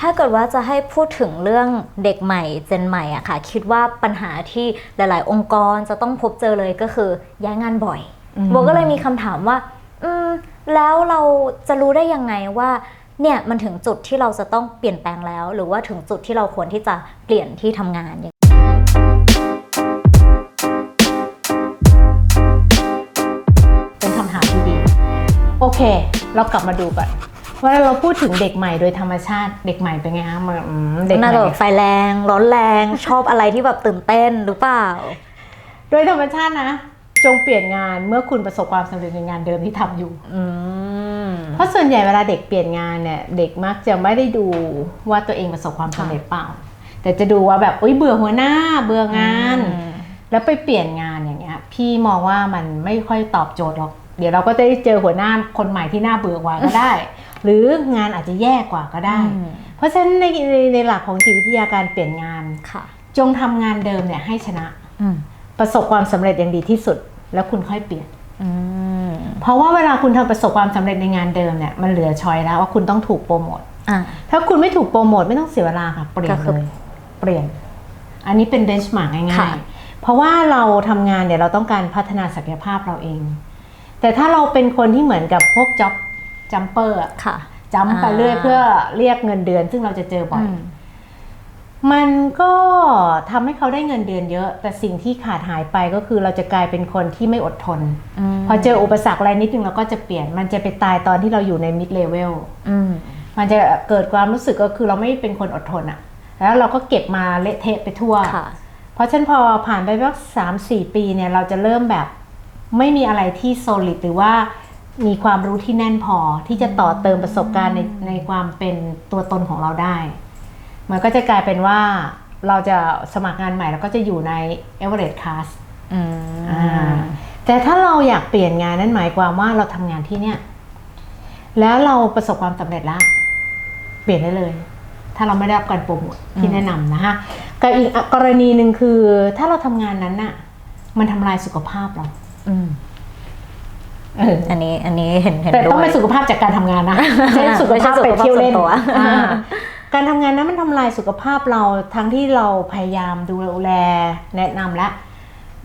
ถ้าเกิดว่าจะให้พูดถึงเรื่องเด็กใหม่เจนใหม่อะค่ะ คิดว่าปัญหาที่หลาย ๆ องค์กรจะต้องพบเจอเลยก็คือย้ายงานบ่อยอืมโบก็เลยมีคำถามว่า อืม แล้วเราจะรู้ได้ยังไงว่าเนี่ยมันถึงจุดที่เราจะต้องเปลี่ยนแปลงแล้ว หรือว่าถึงจุดที่เราควรที่จะเปลี่ยนที่ทำงานอย่างเป็นคำถามที่ดี โอเค เรากลับมาดูก่อน เว่าเราพูดถึงเด็กใหม่โดยธรรมชาติเด็กใหม่เป็นไงคะมันอืมเด็กใหน่าม่จะแบบไฟแรง ร้อนแรง ชอบอะไรที่แบบตื่นเต้นหรือเปล่า โดยธรรมชาตินะ จงเปลี่ยนงานเมื่อคุณประสบความสำเร็จในงานเดิมที่ทำอยู่ อืม เพราะส่วนใหญ่เวลาเด็กเปลี่ยนงานเนี่ยเด็กมักจะไม่ได้ดูว่าตัวเองประสบความสำเร็จเปล่า แต่จะดูว่าแบบอุ้ยเบื่อหัวหน้าเบื่องานอืมแล้วไปเปลี่ยนงานอย่างเงี้ย พี่มองว่ามันไม่ค่อยตอบโจทย์หรอก เดี๋ยวเราก็จะได้เจอหัวหน้าคนใหม่ที่น่าเบื่อกว่าก็ได้ หรืองานอาจจะแย่กว่าก็ได้อืมเพราะฉะนั้นในในในหลักของจิตวิทยาการเปลี่ยนงานค่ะ จงทำงานเดิมเนี่ยให้ชนะอืมประสบความสำเร็จอย่างดีที่สุด แล้วคุณค่อยเปลี่ยนอืมเพราะว่าเวลาคุณทำประสบความสำเร็จในงานเดิมเนี่ยมันเหลือชอยแล้วว่าคุณต้องถูกโปรโมทอะถ้าคุณไม่ถูกโปรโมทไม่ต้องเสียเวลาค่ะเปลี่ยก็นคือเลยเปลี่ยน อันนี้เป็นเบนช์มาร์กง่าค่ะยๆเพราะว่าเราทำงานเนี่ยเราต้องการพัฒนาศักยภาพเราเอง แต่ถ้าเราเป็นคนที่เหมือนกับพวกจ็อบ จัมเปอร์ค่ะจัมไปเรื่อยอ่าเพื่อเรียกเงินเดือน ซึ่งเราจะเจอบ่อยอืมมันก็ทำให้เขาได้เงินเดือนเยอะ แต่สิ่งที่ขาดหายไปก็คือเราจะกลายเป็นคนที่ไม่อดทนมพอเจออุปสรรคอะไรนิดนึงเราก็จะเปลี่ยน มันจะไปตายตอนที่เราอยู่ในมิดเลเวลอืมมันจะเกิดความรู้สึกก็คือเราไม่เป็นคนอดทนอะแล้วเราก็เก็บมาเละเทะไปทั่วค่ะเพราะฉะนันพอผ่านไปสักสามสี่ปีเนี่ยเราจะเริ่มแบบไม่มีอะไรที่โซลิดหรือว่า มีความรู้ที่แน่นพอที่จะต่อเติมประสบการณ์ในในความเป็นตัวตนของเราได้ มันก็จะกลายเป็นว่าเราจะสมัครงานใหม่แล้วก็จะอยู่ใน average class อืมอ่าแต่ถ้าเราอยากเปลี่ยนงานนั่นหมายความว่าเราทำงานที่เนี่ย แล้วเราประสบความสำเร็จแล้ว เปลี่ยนได้เลย ถ้าเราไม่ได้รับการโปรโมทที่แนะนำนะคะกับอีกกรณีหนึ่งคือ ถ้าเราทำงานนั้นน่ะ มันทำลายสุขภาพเรา อืมเอออันนี้อันนี้เห็นเห็นแต่ด้ต้องวยเป็นสุขภาพจากการทำงานนะไม่ใช่สุขภาพไปเที่ยวเล่นไม่ใช่สุขภาพส่วนตัวอ่าการทำงานนั้นมันทำลายสุขภาพเราทั้งที่เราพยายามดูแลแนะนำแล้ว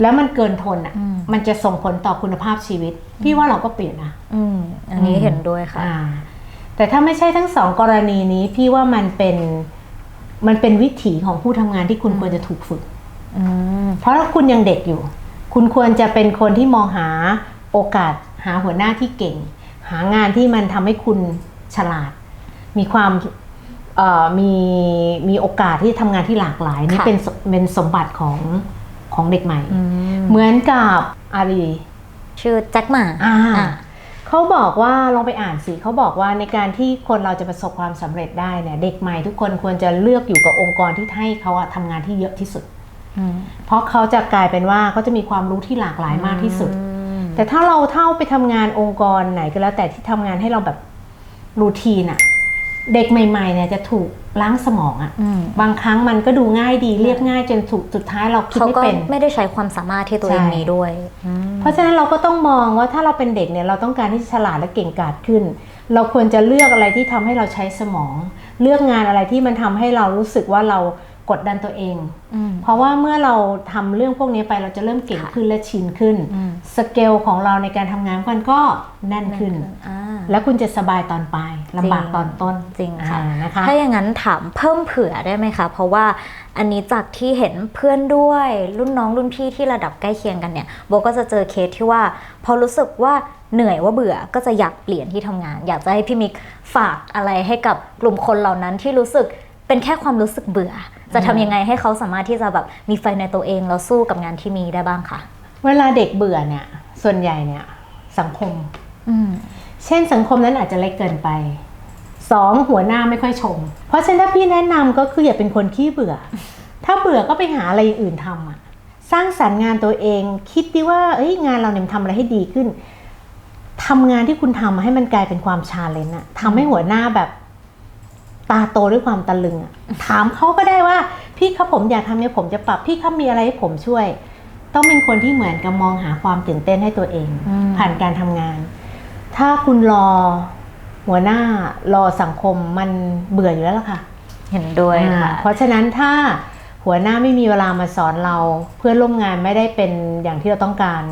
แล้วมันเกินทนอะอืมมันจะส่งผลต่อคุณภาพชีวิต พี่ว่าเราก็เปลี่ยนนะอืมอันนี้เห็นด้วยค่ะอ่าแต่ถ้าไม่ใช่ทั้งสองกรณีนี้ พี่ว่ามันเป็นมันเป็นวิถีของผู้ทำงานที่คุณควรจะถูกฝึกอืมเพราะถ้าคุณยังเด็กอยู่ คุณควรจะเป็นคนที่มองหาโอกาส หาหัวหน้าที่เก่ง หางานที่มันทำให้คุณฉลาด มีความเอ่อมีมีโอกาสที่ทำงานที่หลากหลายนี่ค่ะเป็นสเป็นสมบัติของของเด็กใหม่อืมเหมือนกับอารีชื่อแจ็คหมาอ่าอ่าเขาบอกว่าลองไปอ่านสิเขาบอกว่าในการที่คนเราจะประสบความสำเร็จได้เนี่ย เด็กใหม่ทุกคนควรจะเลือกอยู่กับองค์กรที่ให้เขาอะทำงานที่เยอะที่สุดอืมเพราะเขาจะกลายเป็นว่าเขาจะมีความรู้ที่หลากหลายมากที่สุดอืม แต่ถ้าเราเท่าไปทำงานองค์กรไหนก็แล้ว แต่ที่ทำงานให้เราแบบรูทีนอะเด็กใหม่ๆเนี่ยจะถูกล้างสมองอะอืมบางครั้งมันก็ดูง่ายดีเรียบง่ายจนสุดสุดท้ายเราคิดเขาไม่ก็เป็นไม่ได้ใช้ความสามารถที่ตัวเองใช่มีด้วยอืมเพราะฉะนั้นเราก็ต้องมองว่าถ้าเราเป็นเด็กเนี่ยเราต้องการที่จะฉลาดและเก่งกาจขึ้น เราควรจะเลือกอะไรที่ทำให้เราใช้สมอง เลือกงานอะไรที่มันทำให้เรารู้สึกว่าเรา กดดันตัวเองอืมเพราะว่าเมื่อเราทำเรื่องพวกนี้ไปเราจะเริ่มเก่งค่ะขึ้นและชินขึ้นอืมสเกลของเราในการทำงานมันก็แน่นขึ้นอ่าแล้วคุณจะสบายตอนปลายลำบากตอนต้นจริงค่ะอ่านะคะถ้าอย่างนั้นถามเพิ่มเผื่อได้ไหมคะ เพราะว่าอันนี้จากที่เห็นเพื่อนด้วย รุ่นน้องรุ่นพี่ที่ระดับใกล้เคียงกันเนี่ยโบก็จะเจอเคสที่ว่า พอรู้สึกว่าเหนื่อยว่าเบื่อก็จะอยากเปลี่ยนที่ทำงาน อยากจะให้พี่มิกฝากอะไรให้กับกลุ่มคนเหล่านั้นที่รู้สึกเป็นแค่ความรู้สึกเบื่อ จะทำยังไงให้เขาสามารถที่จะแบบมีไฟในตัวเองแล้วสู้กับงานที่มีได้บ้างคะเวลาเด็กเบื่อเนี่ย ส่วนใหญ่เนี่ยสังคม อืม เช่นสังคมนั้นอาจจะเล็กเกินไปสองหัวหน้าไม่ค่อยชม เพราะฉะนั้นถ้าพี่แนะนำก็คืออย่าเป็นคนขี้เบื่อ ถ้าเบื่อก็ไปหาอะไรอย่างอื่นทำอะสร้างสรรค์งานตัวเอง คิดดิว่าเอ้ยงานเราเนี่ยมันทำอะไรให้ดีขึ้นทำงานที่คุณทำให้มันกลายเป็นความชาเลนจ์อะทำให้หัวหน้าแบบ ตาโตด้วยความตะลึงอะถามเขาก็ได้ว่า พี่ครับผมอยากทำเนี่ยผมจะปรับพี่ครับมีอะไรให้ผมช่วย ต้องเป็นคนที่เหมือนกับมองหาความตื่นเต้นให้ตัวเองอืมผ่านการทำงาน ถ้าคุณรอหัวหน้ารอสังคมมันเบื่ออยู่แล้วล่ะค่ะ เห็นด้วยค่ะอ่าเพราะฉะนั้นถ้าหัวหน้าไม่มีเวลามาสอนเรา เพื่อนร่วมงานไม่ได้เป็นอย่างที่เราต้องการ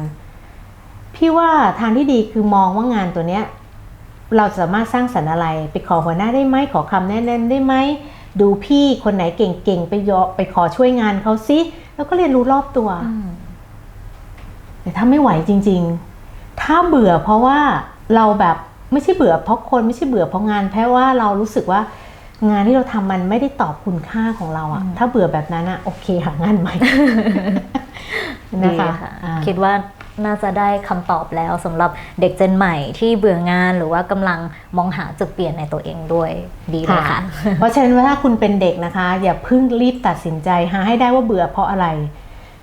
พี่ว่าทางที่ดีคือมองว่างานตัวเนี้ย เราสามารถสร้างสรรค์อะไร ไปขอหัวหน้าได้ไหมขอคำแนะนำได้ไหมดูพี่คนไหนเก่งๆไปยอไปขอช่วยงานเขาซิแล้วก็เรียนรู้รอบตัวอืมแต่ถ้าไม่ไหวจริง ๆ ถ้าเบื่อเพราะว่าเราแบบไม่ใช่เบื่อเพราะคนไม่ใช่เบื่อเพราะงานแค่ว่าเรารู้สึกว่างานที่เราทำมันไม่ได้ตอบคุณค่าของเราอะถ้าเบื่อแบบนั้นอะโอเคหางานใหม่ดีนะคะค่ะอ่าคิดว่า น่าจะได้คำตอบแล้วสำหรับเด็กเจนใหม่ที่เบื่องานหรือว่ากำลังมองหาจุดเปลี่ยนในตัวเองด้วยดีเลยค่ะ เพราะฉะนั้นว่าถ้าคุณเป็นเด็กนะคะ อย่าเพิ่งรีบตัดสินใจหาให้ได้ว่าเบื่อเพราะอะไร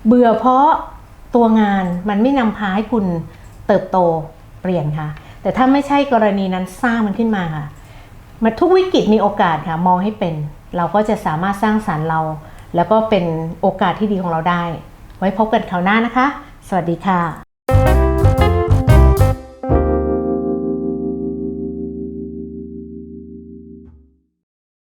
เบื่อเพราะตัวงานมันไม่นำพาให้คุณเติบโตเปลี่ยนค่ะ แต่ถ้าไม่ใช่กรณีนั้นสร้างมันขึ้นมาค่ะมาทุกวิกฤตมีโอกาสค่ะ มองให้เป็น เราก็จะสามารถสร้างสารรค์เรา แล้วก็เป็นโอกาสที่ดีของเราได้ ไว้พบกันคราวหน้านะคะ สวัสดีค่ะ